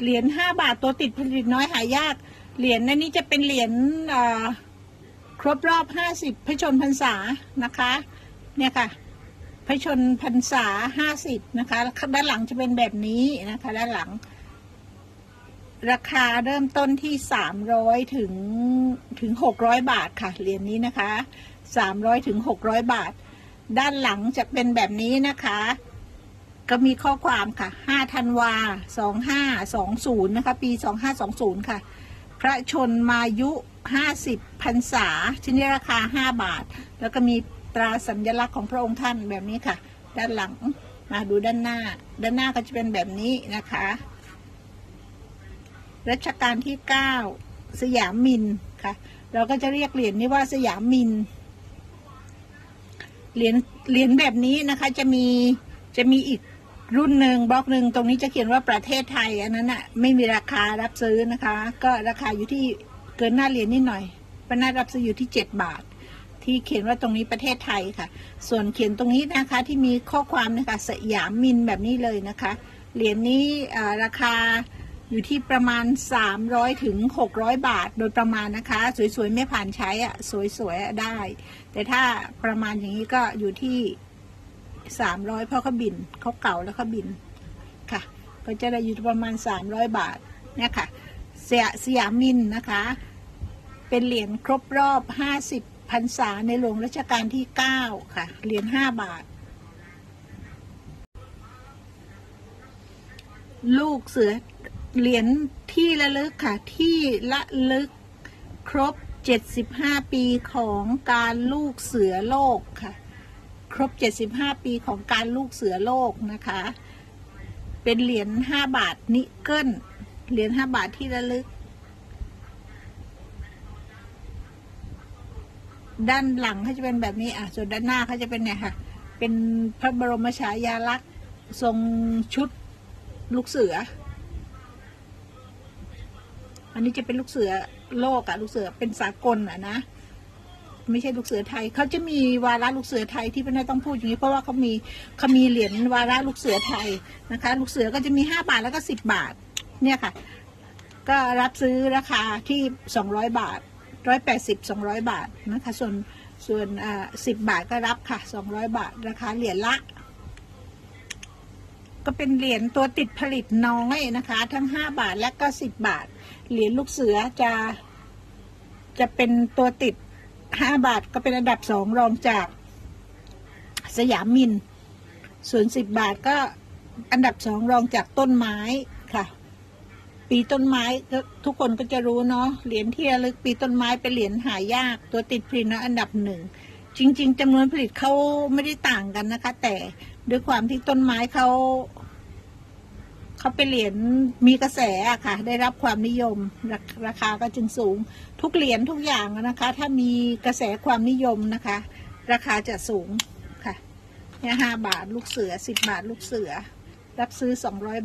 เหรียญห้าบาทตัวติดผลิตน้อยหายาก เหรียญอันนี้จะเป็นเหรียญครบรอบห้าสิบพระชนพรรษานะคะ เนี่ยค่ะพระชนพรรษาห้าสิบนะคะ ด้านหลังจะเป็นแบบนี้นะคะ ด้านหลัง ราคาเริ่มต้นที่สามร้อยถึงถึงหกร้อยบาทค่ะ เหรียญนี้นะคะสามร้อยถึงหกร้อยบาท ด้านหลังจะเป็นแบบนี้นะคะ ก็มีข้อความค่ะห้าธันวาสองห้าสองศูนย์นะคะ ปีสองห้าสองศูนย์ค่ะ พระชนมายุห้าสิบพรรษาชิ้นนี้ราคาห้าบาท แล้วก็มีตราสัญลักษณ์ของพระองค์ท่านแบบนี้ค่ะ ด้านหลัง มาดูด้านหน้า ด้านหน้าก็จะเป็นแบบนี้นะคะ รัชกาลที่เก้าสยามมินค่ะ เราก็จะเรียกเหรียญนี้ว่าสยามมิน เหรียญ เหรียญแบบนี้นะคะจะมีจะมีอีก รุ่นหนึ่งบล็อกหนึ่งตรงนี้จะเขียนว่าประเทศไทย อันนั้นอะไม่มีราคารับซื้อนะคะ ก็ราคาอยู่ที่เกินหน้าเหรียญนิดหน่อยเป็นหน้ารับซื้ออยู่ที่เจ็ดบาท ที่เขียนว่าตรงนี้ประเทศไทยค่ะ ส่วนเขียนตรงนี้นะคะที่มีข้อความนะคะสยามมินแบบนี้เลยนะคะ เหรียญนี้ราคาอยู่ที่ประมาณ 300ถึง600 บาท โดยประมาณนะคะ สวยๆ ไม่ผ่านใช้อะสวยๆได้ แต่ถ้าประมาณอย่างนี้ก็อยู่ที่ 300เพราะเขาบินเขาเก่าแล้วเขาบินค่ะ ก็จะได้อยู่ประมาณ300บาทเนี่ยค่ะเสียสยามินนะคะ เป็นเหรียญครบรอบ50พรรษาในหลวงรัชกาลที่9ค่ะเหรียญ5บาท ลูกเสือเหรียญที่ระลึกค่ะที่ระลึกครบ 75 ปีของการลูกเสือโลกค่ะ ครบ 75 ปีของการลูกเสือโลกนะคะ เป็นเหรียญ 5 บาทนิกเกิล เหรียญ 5 บาทที่ระลึก ด้านหลังเขาจะเป็นแบบนี้ อะ ส่วนด้านหน้าเขาจะเป็นเนี่ยค่ะ เป็นพระบรมฉายาลักษณ์ทรงชุดลูกเสือ อันนี้จะเป็นลูกเสือโลกอะลูกเสือเป็นสากลอะนะ ไม่ใช่ลูกเสือไทยเขาจะมีวาระลูกเสือไทยที่พี่นายต้องพูดอย่างนี้ เพราะว่าเขามีเขามีเหรียญวาระลูกเสือไทยนะคะ ลูกเสือก็จะมีห้าบาทแล้วก็สิบบาทเนี่ยค่ะ ก็รับซื้อราคาที่สองร้อยบาทร้อยแปดสิบสองร้อยบาทนะคะ ส่วนส่วนอ่าสิบบาทก็รับค่ะสองร้อยบาทราคาเหรียญละ ก็เป็นเหรียญตัวติดผลิตน้อยนะคะ ทั้งห้าบาทและก็สิบบาท เหรียญลูกเสือจะจะเป็นตัวติด ห้าบาทก็เป็นอันดับสองรองจากสยามมินส่วนสิบบาทก็อันดับสองรองจากต้นไม้ค่ะ ปีต้นไม้ก็ทุกคนก็จะรู้เนาะเหรียญที่ระลึกปีต้นไม้เป็นเหรียญหายาก ตัวติดผลิตนะอันดับหนึ่งจริง ๆจำนวนผลิตเขาไม่ได้ต่างกันนะคะ แต่ด้วยความที่ต้นไม้เขา เขาเป็นเหรียญมีกระแสอะค่ะ ได้รับความนิยมราราคาก็จึงสูง ทุกเหรียญทุกอย่างนะคะ ถ้ามีกระแสความนิยมนะคะ ราคาจะสูงค่ะเนี่ยห้าบาทลูกเสือสิบบาทลูกเสือ รับซื้อสองร้อยบาท